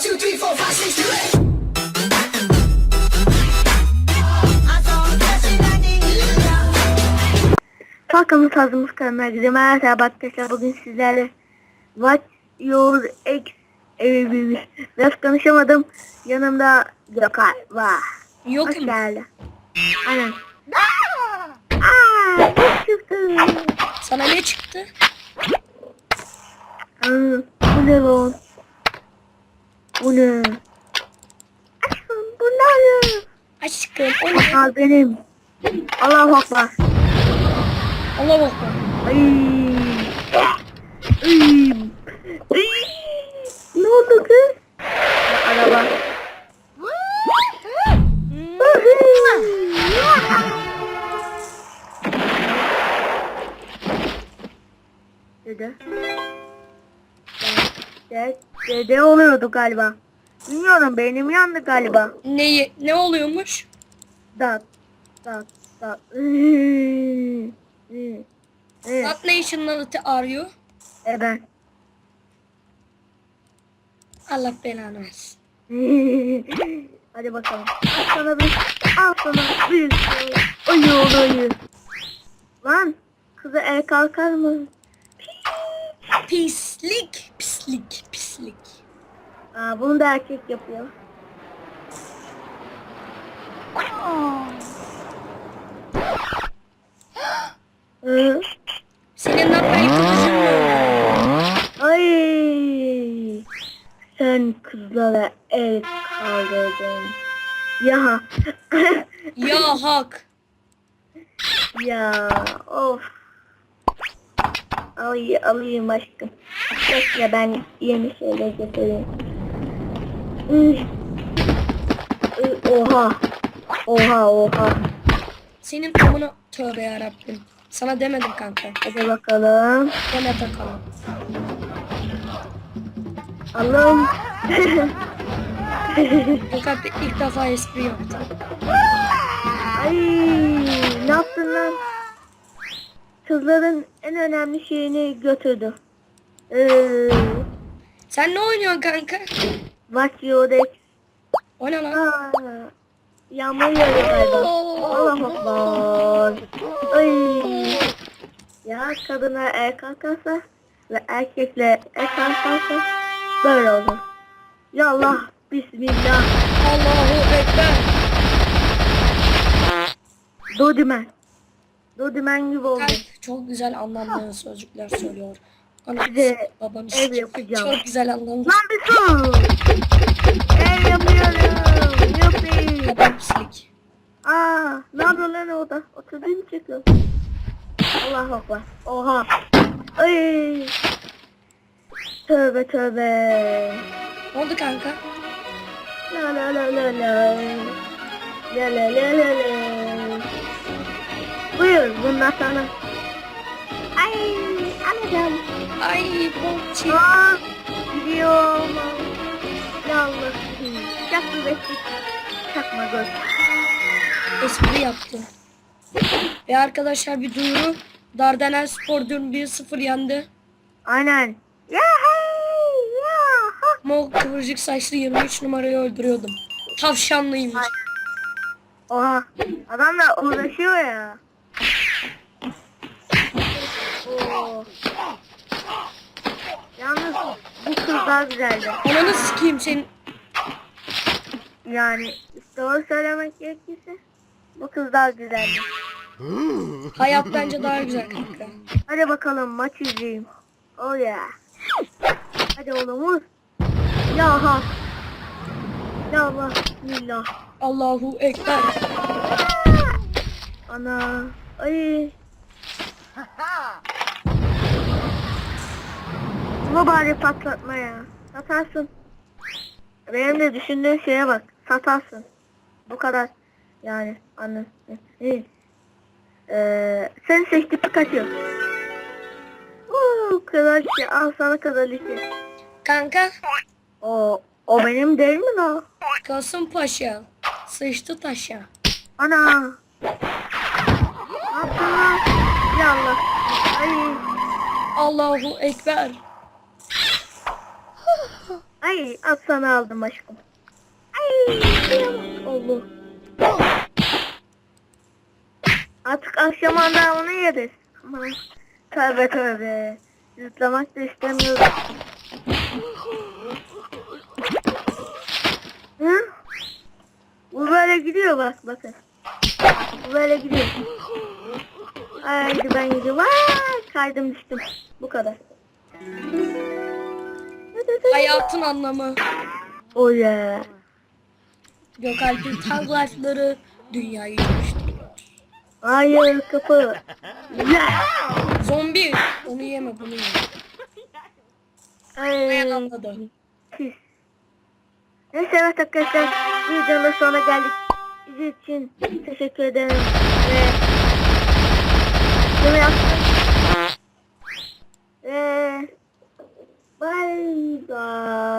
Two, three, four, five, six, do it. Falkamız tazımız kanalına herkese merhaba arkadaşlar. Bugün sizlerle What Your Ex evi Biraz konuşamadım. Yanımda Gökay var. Hoş Yokum. geldin. Aynen. Çıktı. Sana ne çıktı? Aa, Bu ne lan? Bu ne? Aşkım bu ne? Aşkım o ne? Al benim. Allah akbar. Allah bak. Ay. Ay. Ay. Ne oldu kız? Araba. Dede. Dede, dede oluyordu galiba. Bilmiyorum benim yandı galiba. Ne, ne oluyormuş? Dat. Dat. Dat. What nationality are you? E ben. Allah belanı versin. Hadi bakalım. Al sana bir, al sana bir ayı ol ayı. Lan kıza el kalkar mı? Pislik, pislik, pislik. Aa, bunu da erkek yapıyor. Hı? Senin belki kızın mı? Ay, sen kızlara el kaldırdın. Ya, Ya hak. ya, of. Ay, alayım aşkım. Keşke ben yeni şeyler getireyim. Üy, Oha, oha, oha. Senin amına tövbe yarabbim. Sana demedim kanka. Hadi bakalım. Deme takalım. Allah'ım. Kalpte ilk defa espri yaptı. Ay, ne yaptın lan? Kızların en önemli şeyini götürdü. Ee, Sen ne oynuyorsun kanka? Your ex? O ne lan? Aa, yağmur yağıyor galiba. Allah akbar. Ay. Ya kadına el kalkarsa ve erkekle el kalkarsa böyle olur. Ya Allah, Bismillah. Allahu Ekber. Dodimen. Dodimen gibi oldu. Kalp çok güzel anlamlı sözcükler söylüyor. Ana Size babanı ev yapacağım. Çok güzel anlamlı. Lan bir sus. Ev yapıyorum. Yuppi. Kadın pislik. Aa, ne yapıyor lan orada? Oturdu mu çıkıyor? Allah akbar. Oha. Ay. Tövbe tövbe. Ne oldu kanka? La la la la la. La la la la la. Buyur bunlar sana. Ay alacağım. Ay Bolçi. Aa, gidiyor. Ya Allah. Çakma bekle. Çakma göz. Espri yaptı. Ve arkadaşlar bir duyuru. Dardanel Spor dün 1-0 yendi. Aynen. Ya hey ya. o kıvırcık saçlı 23 numarayı öldürüyordum. Tavşanlıymış. Oha. Adamla uğraşıyor ya. Oo. Yalnız bu kız daha güzeldi. Ananı sikeyim senin. Yani doğru söylemek gerekirse bu kız daha güzeldi. Hayat bence daha güzel kanka. Hadi bakalım maç izleyeyim. Oh yeah. Hadi oğlum vur. Ya ha. Ya. Bismillah. Allahu Ekber. Ana. Ay. Bu bari patlatma ya. Satarsın. Benim de düşündüğüm şeye bak. Satarsın. Bu kadar. Yani anne. İyi. Ee, sen seçti Pikachu. Uuu kraliçe. Al sana kraliçe. Kanka. O, o benim değil mi lan? Kasımpaşa. Sıçtı taşa. Ana. Lan? Ya Allah. Ay. Allahu Ekber. Ay at sana aldım aşkım. Ay oldu. Artık akşam andamını yeriz. Aman tövbe tövbe. Zıplamak da istemiyorum. Hı? Bu böyle gidiyor bak bakın. Bu böyle gidiyor. Haydi ben gidiyorum. Aa, kaydım düştüm. Bu kadar. Hayatın anlamı. Oh yeah. Gökalp'in taglaşları dünyayı dönüştürüyor. Hayır kapı. Zombi. Onu yeme bunu yeme. Ay. anladım. Neyse evet arkadaşlar videonun sonuna geldik. İzlediğiniz için teşekkür ederim. Ve yaptım. Ve Bye, bye.